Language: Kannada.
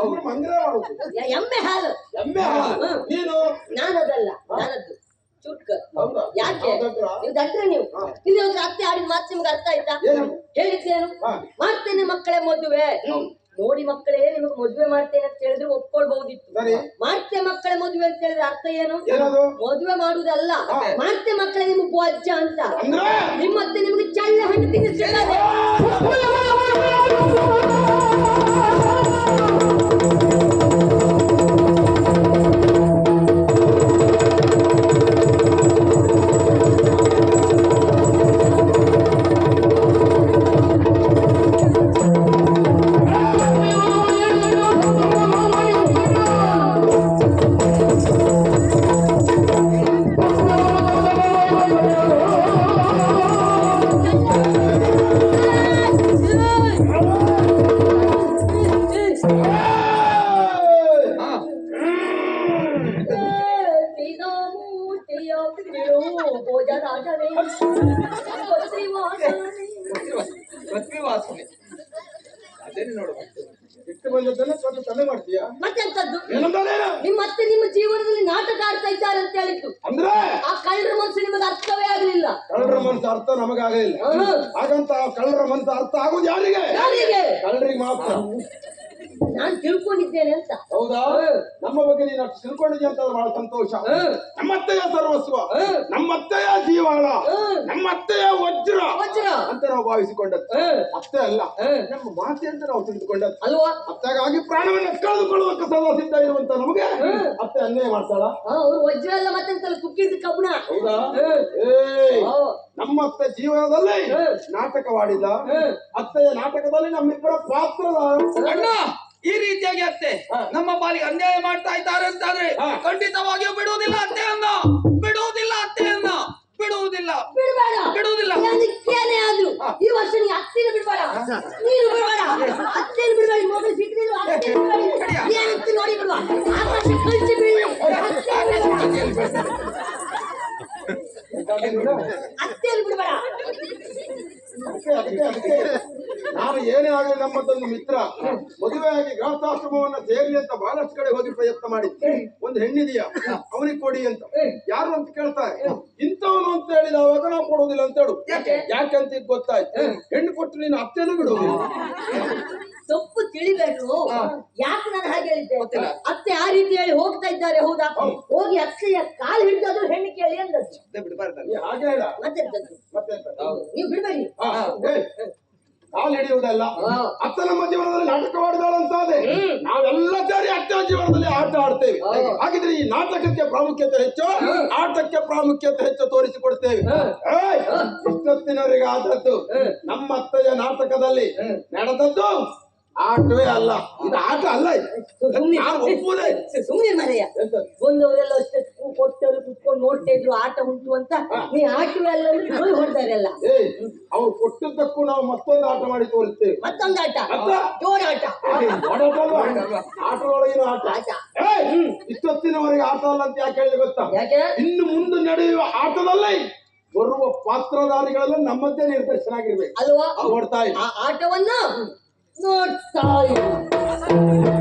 ಅವ್ರು ಮಂದಿರ ಮಾಡುದು ಎಮ್ಮೆ ಹಾಲು. ಎಮ್ಮೆ ಹಾಲು. ನೀನು? ನಾನದಲ್ಲ ನಾನದ್ದು. ಚುಟ್ಕ. ಯಾಕೆ? ನೀವು ದಡ್ರೆ ನೀವು. ಇಲ್ಲಿ ಒಂದು ಅತ್ತೆ ಆಡಿದ ಮಾತು ನಿಮ್ಗೆ ಅರ್ಥ ಆಯ್ತಾ? ಹೇಳಿದ್ದೇನು. ಮಾಡ್ತೇನೆ ಮಕ್ಕಳೇ ಮದುವೆ. ನೋಡಿ ಮಕ್ಕಳೇ ನಿಮಗೆ ಮದುವೆ ಮಾಡ್ತೇನೆ ಅಂತ ಹೇಳಿದ್ರೆ ಒಪ್ಕೊಳ್ಬಹುದಿತ್ತು. ಮಾಡ್ತೆ ಮಕ್ಕಳೇ ಮದುವೆ ಅಂತ ಹೇಳಿದ್ರೆ ಅರ್ಥ ಏನು? ಮದುವೆ ಮಾಡುವುದಲ್ಲ ಹಾ. ಮಾಡ್ತೆ ಮಕ್ಕಳೇ ನಿಮ್ಗೆ ಅಜ್ಜ ಅಂತ. ನಿಮ್ಮತ್ತೆ ನಿಮಗೆ ಚಳ್ಳೆ ಹಣ್ಣು ತಿನ್ನಿಸ್ತಾರೆ ಪೃಥ್ವಿವಾಸನೆ ಅದೇನು ನೋಡು ಬಿಟ್ಟು ಬಂದದ್ದನ್ನ ಸ್ವಲ್ಪ ತಲೆ ಮಾಡ್ತೀಯಾ? ಮತ್ತೆಂತದ್ದು? ನಿಮ್ಮ ಮತ್ತೆ ನಿಮ್ಮ ಜೀವನದಲ್ಲಿ ನಾಟಕ ಆಡ್ತಾ ಇದ್ದಾರೆ ಅಂತ ಹೇಳಿತ್ತು ಅಂದ್ರೆ? ಆ ಕಳ್ಳರ ಮನಸ್ಸು ನಿಮಗೆ ಅರ್ಥವೇ ಆಗಲಿಲ್ಲ. ಕಳ್ಳರ ಮನಸ್ಸು ಅರ್ಥ ನಮಗಾಗಲಿಲ್ಲ. ಹಾಗಂತ ಕಳ್ಳರ ಮನಸ್ಸು ಅರ್ಥ ಆಗುದು ಯಾರಿಗೆ? ಯಾರಿಗೆ? ಕಳ್ಳರಿಗೆ ಮಾತ್ರ. ನಾನು ತಿಳ್ಕೊಂಡಿದ್ದೇನೆ ಅಂತ ಹೌದಾ ನಮ್ಮ ಬಗ್ಗೆ ನೀನು ಅಷ್ಟು ತಿಳ್ಕೊಂಡಿದ್ಯ ಅಂತ ಬಹಳ ಸಂತೋಷ. ನಮ್ಮತ್ತೆಯ ಸರ್ವಸ್ವ. ನಮ್ಮತ್ತೆಯ ಜೀವಾಳ. ನಮ್ಮತ್ತೆಯ ವಜ್ರ ವಜ್ರ. ಅಂತ ನಾವು ಭಾವಿಸಿಕೊಂಡದ್ದು. ಅತ್ತೆ ಅಲ್ಲ ನಮ್ಮ ಮಾತೆ ಅಂತ ನಾವು ತಿಳಿದುಕೊಂಡದ್ದು ಅಲ್ವಾ ಅತ್ತೆಗಾಗಿ ಪ್ರಾಣವನ್ನು ಕಳೆದುಕೊಳ್ಳುವಂತ ಸದಾ ಸಿದ್ಧ ಇರುವಂತ ನಮಗೆ ಅತ್ತೆ ಅನ್ಯಾಯ ಮಾಡ್ತಾಳ ಅವ್ರು ವಜ್ರ ಅಲ್ಲ ಮತ್ತೆ ತುಕ್ಕಿದ ಕಬ್ಬಣ ಹೌದಾ. ನಮ್ಮ ಅತ್ತೆ ಜೀವನದಲ್ಲಿ. ನಾಟಕವಾಡಿದ. ಅತ್ತೆಯ ನಾಟಕದಲ್ಲಿ ನಮ್ಮಿಬ್ಬರ ಪಾತ್ರದ ಹಾ. ನಮ್ಮ ಪಾಲಿಗೆ ಅನ್ಯಾಯ ಮಾಡ್ತಾ ಇದ್ದಾರೆ ಅಂತಾದ್ರೆ ಆದ್ರೆ ಖಂಡಿತವಾಗಿಯೂ ಬಿಡುವುದಿಲ್ಲ ಅತ್ತೆಯನ್ನ ಬಿಡುವುದಿಲ್ಲ ಅತ್ತೆಯನ್ನ ಬಿಡುವುದಿಲ್ಲ. ಬಿಡೋದಿಲ್ಲ ಬಿಡುವುದಿಲ್ಲ. ಏನಕ್ಕೇನೆ ಆದ್ರೂ ಈ ವರ್ಷ ನೀ ಅತ್ತೆನ ಬಿಡಬೇಡ. ನೀನು ಬಿಡಬೇಡ. ಅತ್ತೆನ ಬಿಡಬೇಡ. ಮೊಬೈಲ್ ಸಿಕ್ಕಿದ್ರು ಅತ್ತೆನ ಬಿಡ್ಬೇಡ. ಏನಂತ ನೋಡಿ ಬಿಡುವ. ಆಕಾಶ ಕಳಿಸಿ ಬಿಡಿ. ಅತ್ತೆನ ಬಿಡ್ಬೇಡ. ಅತ್ತೆ ಅದಕ್ಕೆ ನಾವು ಏನೇ ಆಗಲಿ ನಮ್ಮದೊಂದು ಮಿತ್ರ ಮದುವೆಯಾಗಿ ಗೃಹಸ್ಥಾಶ್ರಮವನ್ನ ಸೇರಿ ಅಂತ ಬಹಳಷ್ಟು ಕಡೆ ಹೋಗಿ ಪ್ರಯತ್ನ ಮಾಡಿದ್ದೆ ಒಂದು ಹೆಣ್ಣಿದೆಯಾ? ಅವನಿಗೆ ಕೊಡಿ ಅಂತ. ಯಾರು ಅಂತ ಕೇಳ್ತಾರೆ? ಇಂಥವನು ಅಂತ ಹೇಳಿ ನಾವು ಕೊಡುವುದಿಲ್ಲ ಅಂತ ಹೇಳು. ಯಾಕಂತ ಈಗ ಗೊತ್ತಾಯ್ತು. ಹೆಣ್ಣು ಕೊಟ್ಟು ನೀನು ಅತ್ತೆನೂ ಬಿಡು ತಪ್ಪು ತಿಳಿಬೇಕು ಯಾಕೆ ನಾನು ಹಾಗೆ ಹೇಳಿದ್ದೆ? ಅತ್ತೆ ಆ ರೀತಿ ಹೇಳಿ ಹೋಗ್ತಾ ಇದ್ದಾರೆ ಹೌದಾ? ಹೋಗಿ ಅತ್ತೆಯ ಕಾಲು ಹಿಡಿದಾದ್ರು ಹೆಣ್ಣು ಕೇಳಿ ಅಂದದ್ದು. ಮತ್ತೆ ನೀವು ಬಿಡ್ಬೇಡಿ. ಕಾಲು ಹಿಡಿಯುವುದಲ್ಲ. ಅತ್ತ ನಮ್ಮ ಜೀವನದಲ್ಲಿ ನಾಟಕವಾಡಿದಾಳಂತಾದೆ ನಾವೆಲ್ಲ ಸೇರಿ ಅತ್ತ ಜೀವನದಲ್ಲಿ ಆಟ ಆಡ್ತೇವೆ. ಹಾಗಿದ್ರೆ ಈ ನಾಟಕಕ್ಕೆ ಪ್ರಾಮುಖ್ಯತೆ ಹೆಚ್ಚು ಆಟಕ್ಕೆ ಪ್ರಾಮುಖ್ಯತೆ ಹೆಚ್ಚು ತೋರಿಸಿಕೊಡ್ತೇವೆ. ಇಷ್ಟೊತ್ತಿನವರೆಗೆ ಆದದ್ದು ನಮ್ಮ ಅತ್ತೆಯ ನಾಟಕದಲ್ಲಿ ನಡೆದದ್ದು ಆಟವೇ ಅಲ್ಲ. ಇದು ಆಟ ಅಲ್ಲ ಒಪ್ಪುವುದೇ ಸುಮ್ಮನೆ ಮರೆಯ ಒಂದವರೆಲ್ಲ ಬಂದವರೆಲ್ಲ ಅಷ್ಟೇ ಕೊಟ್ಟವರು ಕುತ್ಕೊಂಡು ನೋಡ್ತಾ ಇದ್ರು ಆಟ ಉಂಟು ಅಂತ. ನೀ ಆಟ ಅಲ್ಲ ಹೊಡ್ತಾರೆ ಎಲ್ಲ. ಅವ್ರು ಕೊಟ್ಟಿದ್ದಕ್ಕೂ ನಾವು ಮತ್ತೊಂದು ಆಟ ಮಾಡಿ ತೋರಿಸ್ತೇವೆ. ಮತ್ತೊಂದು ಆಟ. ಜೋರ ಆಟ. ಆಟದೊಳಗಿನ ಆಟ. ಆಟ. ಇಷ್ಟೊತ್ತಿನವರೆಗೆ ಆಟ ಅಲ್ಲ ಅಂತ ಯಾಕೆ ಹೇಳಿ ಗೊತ್ತಾ? ಯಾಕೆ? ಇನ್ನು ಮುಂದೆ ನಡೆಯುವ ಆಟದಲ್ಲಿ ಬರುವ ಪಾತ್ರಧಾರಿಗಳೆಲ್ಲ ನಮ್ಮದೇ ನಿರ್ದೇಶನ ಆಗಿರ್ಬೇಕು. ಅಲ್ವಾ? ಆಟವನ್ನ ನೋಡ್ತಾ ಇರು